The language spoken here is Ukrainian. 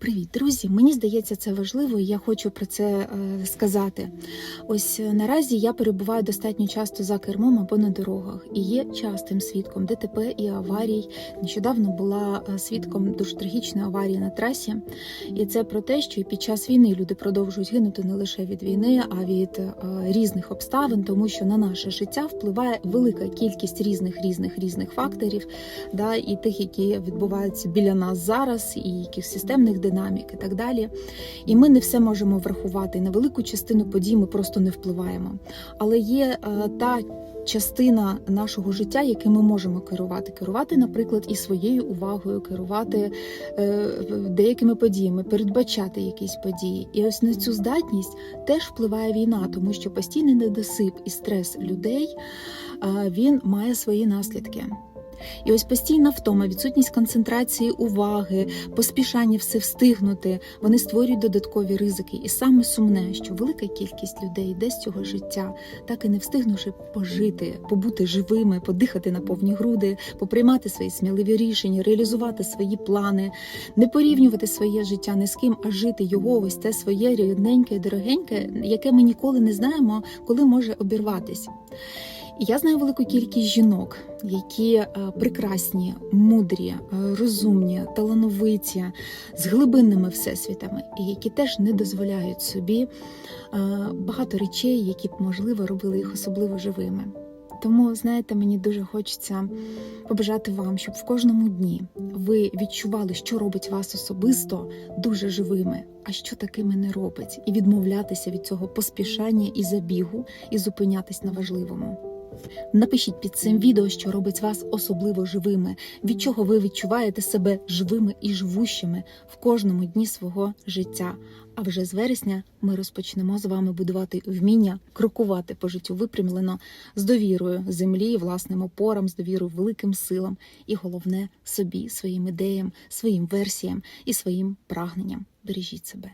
Привіт, друзі! Мені здається, це важливо, і я хочу про це е, сказати. Ось е, наразі я перебуваю достатньо часто за кермом або на дорогах і є частим свідком ДТП і аварій. Нещодавно була е, свідком дуже трагічної аварії на трасі. І це про те, що і під час війни люди продовжують гинути не лише від війни, а від різних обставин, тому що на наше життя впливає велика кількість різних різних різних факторів, да, і тих, які відбуваються біля нас зараз, і яких системних динамік і так далі. І ми не все можемо врахувати. На велику частину подій ми просто не впливаємо. Але є е, та частина нашого життя, яким ми можемо керувати. Керувати, наприклад, і своєю увагою, керувати е, деякими подіями, передбачати якісь події. І ось на цю здатність теж впливає війна, тому що постійний недосип і стрес людей е, він має свої наслідки. І ось постійна втома, відсутність концентрації уваги, поспішання все встигнути, вони створюють додаткові ризики. І саме сумне, що велика кількість людей йде з цього життя, так і не встигнувши пожити, побути живими, подихати на повні груди, поприймати свої сміливі рішення, реалізувати свої плани, не порівнювати своє життя не з ким, а жити його, ось те своє рідненьке, дорогеньке, яке ми ніколи не знаємо, коли може обірватись. Я знаю велику кількість жінок, які е, прекрасні, мудрі, е, розумні, талановиті, з глибинними всесвітами, і які теж не дозволяють собі е, багато речей, які б можливо робили їх особливо живими. Тому, знаєте, мені дуже хочеться побажати вам, щоб в кожному дні ви відчували, що робить вас особисто дуже живими, а що такими не робить, і відмовлятися від цього поспішання і забігу, і зупинятись на важливому. Напишіть під цим відео, що робить вас особливо живими, від чого ви відчуваєте себе живими і живущими в кожному дні свого життя. А вже з вересня ми розпочнемо з вами будувати вміння крокувати по життю випрямлено з довірою землі, власним опорам, з довірою великим силам, і головне собі, своїм ідеям, своїм версіям і своїм прагненням. Бережіть себе.